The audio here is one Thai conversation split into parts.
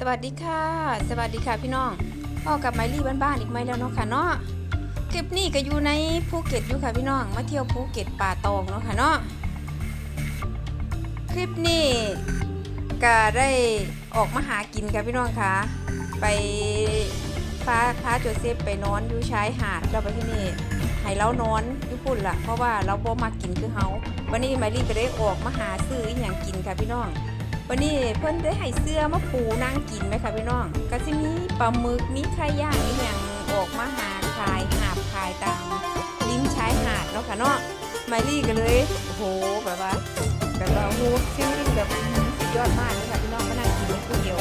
สวัสดีค่ะ สวัสดีค่ะพี่น้องพ่อกับไมลี่บ้านๆอีกไหมแล้วเนาะค่ะเนาะคลิปนี้ก็อยู่ในภูเก็ตอยู่ค่ะพี่น้องมาเที่ยวภูเก็ตป่าตองเนาะค่ะเนาะคลิปนี้ก็ได้ออกมาหากินค่ะพี่น้องค่ะ ไปพาพาโจเซฟไปนอนอยู่ชายหาดแล้วไปที่นี่ให้เรานอนอยู่พุ่นละเพราะว่าเราบ่มากินคือเฮาวันนี้ไมลี่ก็ได้ออกมาหาซื้ออย่างกินค่ะพี่น้อง วันนี้เพิ่นได้ให้เสื้อมาปูนั่งกินไหมคะพี่น้อง ก็จะมีปลาหมึกมีไข่ย่างอีหยังออกมาหาขายหาบขายตามริมชายหาดเนาะค่ะเนาะไมลี่ก็เลยโอ้โหแบบว่าแบบว่าโอ้โหฟิลลิ่งแบบสุดยอดมากเลยค่ะพี่น้องมานั่งกินคนเดียว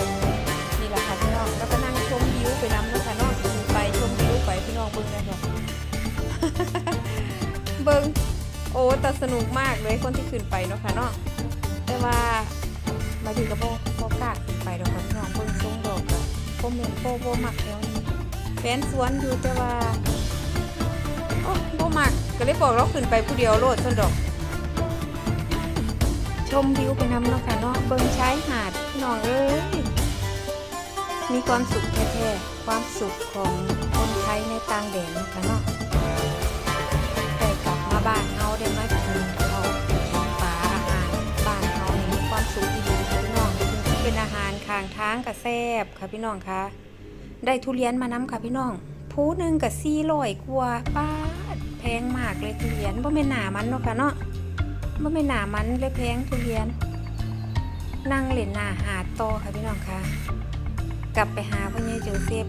นี่แหละค่ะพี่น้องแล้วก็นั่งชมวิวไปน้ำเนาะค่ะเนาะกินไปชมวิวไปพี่น้องเบิ่งได้ค่ะเบิ่งโอ้แต่สนุกมากเลยคนที่ขึ้นไปเนาะค่ะเนาะแต่ว่า มาถึงกับโบโบกล้าขึ้นไปดอกค่ะพี่น้องเบิ่งทรงดอกกับโบเมนโบโบมักแล้วนี่แฟนสวนอยู่แต่ว่าโอ้โบมักก็เลยบอกเราขึ้นไปผู้เดียวโลดส่วนดอก ชมวิวไปนำเนาะค่ะเนาะเบิ่งชายหาดพี่น้องเอ้ยมีความสุขแท้ๆความสุขของคนไทยในต่างแดนเนาะค่ะเนาะางทางก็แซบค่ะพี่น้องคะได้ทุเรียนมาน้ำค่ะพี่น้องผู้หนึ่งกับสี่ร้อยกว่าป้าดแพงมากเลยทุเรียนบ่แม่นหนามันเนาะค่ะเนาะบ่แม่นหนามันเลยแพงทุเรียน นั่งเล่นหน้าหาดต่อค่ะพี่น้องคะกลับไปหาพ่อใหญ่โจเซฟ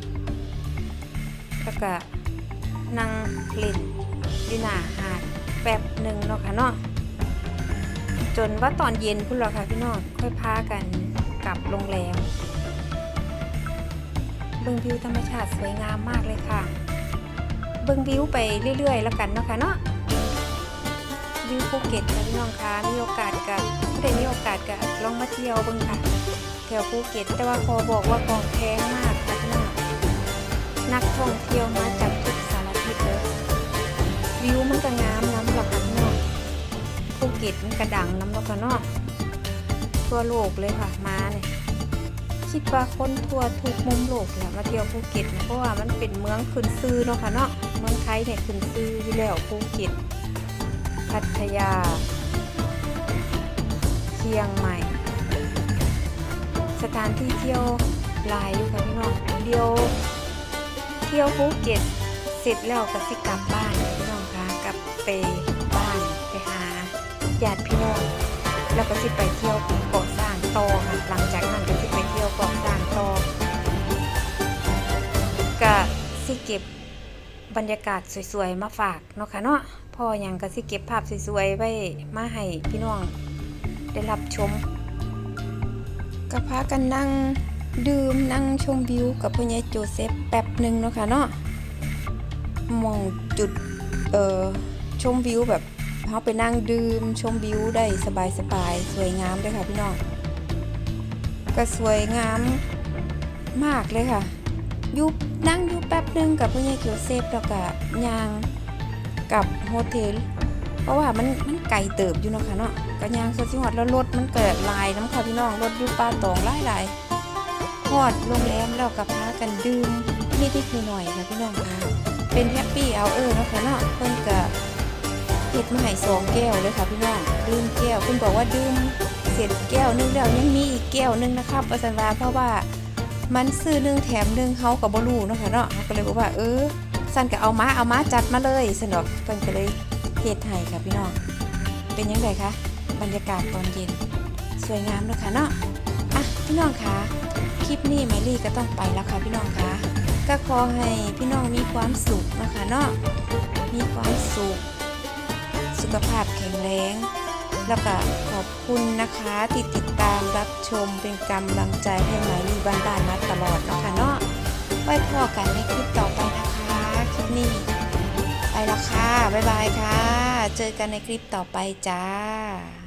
แล้วก็นั่งเล่นอยู่หน้าหาดแป๊บหนึ่งเนาะค่ะเนาะจนว่าตอนเย็นพุ่นและค่ะพี่น้องค่อยพากันกลับโรงแรม บิ่งวิวธรรมชาติสวยงามมากเลยค่ะ เบิ่งวิวไปเรื่อยๆ แล้วกันเนาะค่ะเนาะวิวภูเก็ตค่ะพี่น้องคะมีโอกาสกับผู้ใดมีโอกาสก็ลองมาเที่ยวบิ่งค่ะแถวภูเก็ตแต่ว่าพอบอกว่าของแพงมากค่ะพี่น้องนักท่องเที่ยวมาจากทุกสารทิศเลยวิวมันก็งามน้ำหลักค่ะพี่น้องภูเก็ตมันกระดังน้ำหลักค่ะเนาะทั่วโลกเลยค่ะมาเนี่ย คิดว่าคนทั่วทุกมุมโลกแหละมาเที่ยวภูเก็ตเพราะว่ามันเป็นเมืองขึ้นซื่อเนาะค่ะเนาะเมืองไทยเนี่ยขึ้นซื่ออยู่แล้วภูเก็ตพัทยาเชียงใหม่ สถานที่เที่ยวหลายอยู่ค่ะพี่น้องเดียว เที่ยวภูเก็ตเสร็จแล้วก็สิกลับบ้านพี่น้องคะกลับไปบ้านไปหาญาติพี่น้องแล้วก็สิไปเที่ยวเกาะสร้างต่อค่ะหลังจากนั้นก็ สิเก็บบรรยากาศสวยๆ มาฝากเนาะค่ะเนาะพออย่างก็สิเก็บภาพสวยๆ ไว้มาให้พี่น้องได้รับชมก็พากันนั่งดื่มนั่งชมวิวกับพ่อใหญ่โจเซฟแป๊บหนึ่งเนาะค่ะเนาะมองจุดเอ่อชมวิวแบบเขาไปนั่งดื่มชมวิวได้สบายสบายๆสวยงามเลยค่ะพี่น้องก็สวยงามมากเลยค่ะยุบนั่งยุบแป นึงกับพ่อใหญ่เกียวเซฟแล้วก็ยางกับโฮเทลเพราะว่ามันมันไกลเติบอยู่เนาะค่ะเนาะก็ยางสดสิหอดแล้วรถมันเกิดลายน้ำค่ะพี่น้องรถอยู่ป่าตองหลายหลายฮอดโรงแรมแล้วก็พากันดื่มนิดๆหน่อยค่ะพี่น้องค่ะเป็นแฮปปี้เอาเออเนาะค่ะเนาะเพิ่นก็เห็ดมาให้สองแก้วเลยค่ะพี่น้องดื่มแก้วคุณบอกว่าดื่มเสร็จแก้วนึงแล้วยังมีอีกแก้วนึงนะครับอาจารย์ว่าเพราะว่า มันซื้อหนึ่งแถมหนึ่งเขากับบรูเนาะค่ะเนาะก็เลยบอกว่าเออสันก็เอามาเอามาจัดมาเลยสนอกเพิ่นก็เลยเฮ็ดให้ค่ะพี่น้อง เป็นยังไงคะบรรยากาศตอนเย็น สวยงามเนาะค่ะเนาะอะพี่น้องคะคลิปนี้ไมลี่ก็ต้องไปแล้วค่ะพี่น้องคะก็ขอให้พี่น้องมีความสุขนะคะเนาะมีความสุข สุขภาพแข็งแรง แล้วก็ขอบคุณนะคะที่ติดตามรับชมเป็นกำลังใจให้หมายลีบ้านบ้านๆมาตลอดนะคะเนาะไว้พอกันในคลิปต่อไปนะคะคลิปนี้ไปแล้วค่ะบ๊ายบายค่ะ เจอกันในคลิปต่อไปจ้า